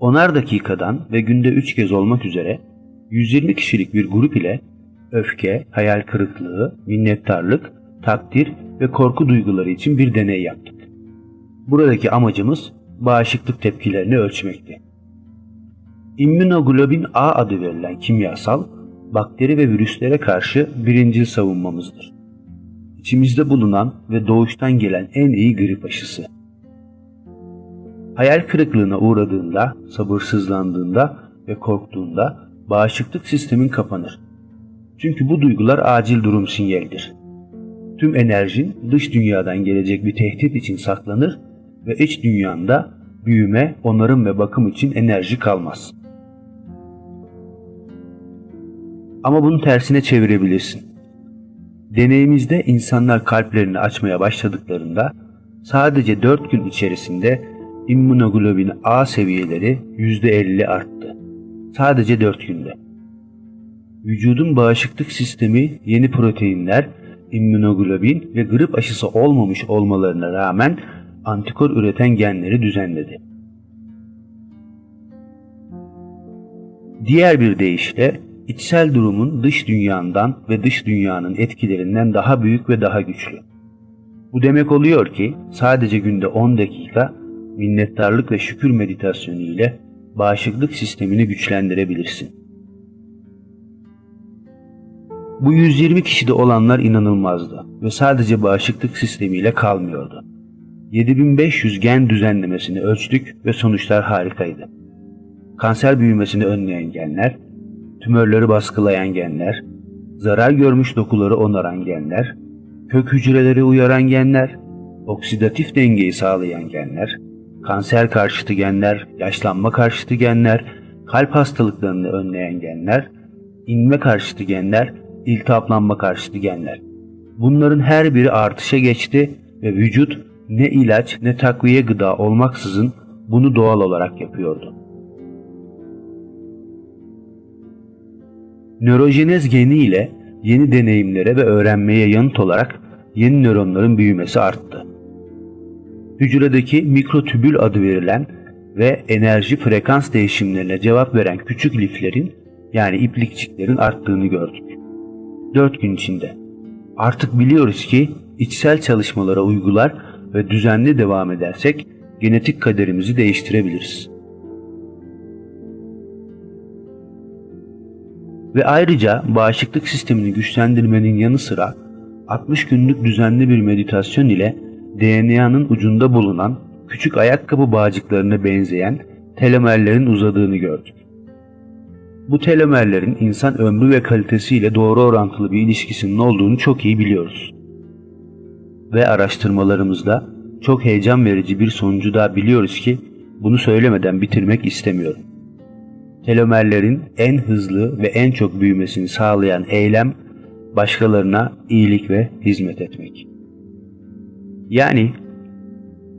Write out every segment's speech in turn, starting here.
Onar dakikadan ve günde 3 kez olmak üzere 120 kişilik bir grup ile öfke, hayal kırıklığı, minnettarlık, takdir ve korku duyguları için bir deney yaptık. Buradaki amacımız bağışıklık tepkilerini ölçmekti. İmmünoglobin A adı verilen kimyasal, bakteri ve virüslere karşı birincil savunmamızdır. İçimizde bulunan ve doğuştan gelen en iyi grip aşısı. Hayal kırıklığına uğradığında, sabırsızlandığında ve korktuğunda bağışıklık sistemin kapanır. Çünkü bu duygular acil durum sinyalidir. Tüm enerjin dış dünyadan gelecek bir tehdit için saklanır ve iç dünyanda büyüme, onarım ve bakım için enerji kalmaz. Ama bunu tersine çevirebilirsin. Deneyimizde insanlar kalplerini açmaya başladıklarında sadece 4 gün içerisinde immünoglobin A seviyeleri %50 arttı. Sadece 4 günde. Vücudun bağışıklık sistemi yeni proteinler, immünoglobin ve grip aşısı olmamış olmalarına rağmen antikor üreten genleri düzenledi. Diğer bir deyişle içsel durumun dış dünyandan ve dış dünyanın etkilerinden daha büyük ve daha güçlü. Bu demek oluyor ki sadece günde 10 dakika minnettarlık ve şükür meditasyonu ile bağışıklık sistemini güçlendirebilirsin. Bu 120 kişide olanlar inanılmazdı ve sadece bağışıklık sistemiyle kalmıyordu. 7500 gen düzenlemesini ölçtük ve sonuçlar harikaydı. Kanser büyümesini önleyen genler, tümörleri baskılayan genler, zarar görmüş dokuları onaran genler, kök hücreleri uyaran genler, oksidatif dengeyi sağlayan genler, kanser karşıtı genler, yaşlanma karşıtı genler, kalp hastalıklarını önleyen genler, inme karşıtı genler, iltihaplanma karşıtı genler. Bunların her biri artışa geçti ve vücut ne ilaç ne takviye gıda olmaksızın bunu doğal olarak yapıyordu. Nörojenez geni ile yeni deneyimlere ve öğrenmeye yanıt olarak yeni nöronların büyümesi arttı. Hücredeki mikrotübül adı verilen ve enerji frekans değişimlerine cevap veren küçük liflerin yani iplikçiklerin arttığını gördük. 4 gün içinde. Artık biliyoruz ki içsel çalışmalara uygular ve düzenli devam edersek genetik kaderimizi değiştirebiliriz. Ve ayrıca bağışıklık sistemini güçlendirmenin yanı sıra 60 günlük düzenli bir meditasyon ile DNA'nın ucunda bulunan küçük ayakkabı bağcıklarına benzeyen telomerlerin uzadığını gördük. Bu telomerlerin insan ömrü ve kalitesiyle doğru orantılı bir ilişkisinin olduğunu çok iyi biliyoruz. Ve araştırmalarımızda çok heyecan verici bir sonucu da biliyoruz ki bunu söylemeden bitirmek istemiyorum. Telomerlerin en hızlı ve en çok büyümesini sağlayan eylem başkalarına iyilik ve hizmet etmek. Yani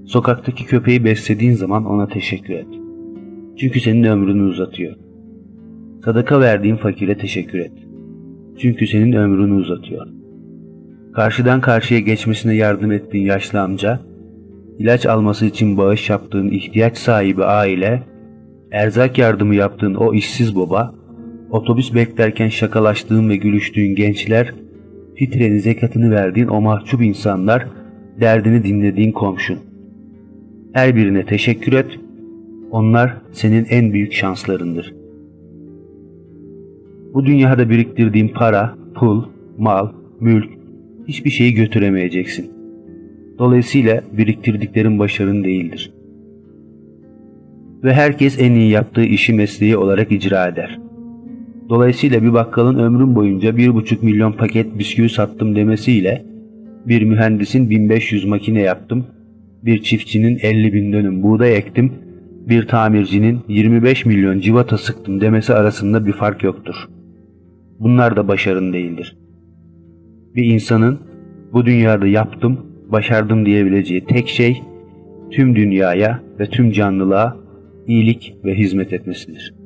sokaktaki köpeği beslediğin zaman ona teşekkür et. Çünkü senin ömrünü uzatıyor. Sadaka verdiğin fakire teşekkür et. Çünkü senin ömrünü uzatıyor. Karşıdan karşıya geçmesine yardım ettiğin yaşlı amca, ilaç alması için bağış yaptığın ihtiyaç sahibi aile, erzak yardımı yaptığın o işsiz baba, otobüs beklerken şakalaştığın ve gülüştüğün gençler, fitrenin zekatını verdiğin o mahcup insanlar, derdini dinlediğin komşun. Her birine teşekkür et, onlar senin en büyük şanslarındır. Bu dünyada biriktirdiğin para, pul, mal, mülk hiçbir şeyi götüremeyeceksin. Dolayısıyla biriktirdiklerin başarın değildir. Ve herkes en iyi yaptığı işi mesleği olarak icra eder. Dolayısıyla bir bakkalın ömrüm boyunca 1,5 milyon paket bisküvi sattım demesiyle bir mühendisin 1500 makine yaptım, bir çiftçinin 50 bin dönüm buğday ektim, bir tamircinin 25 milyon civata sıktım demesi arasında bir fark yoktur. Bunlar da başarın değildir. Bir insanın bu dünyada yaptım, başardım diyebileceği tek şey tüm dünyaya ve tüm canlılığa iyilik ve hizmet etmesidir.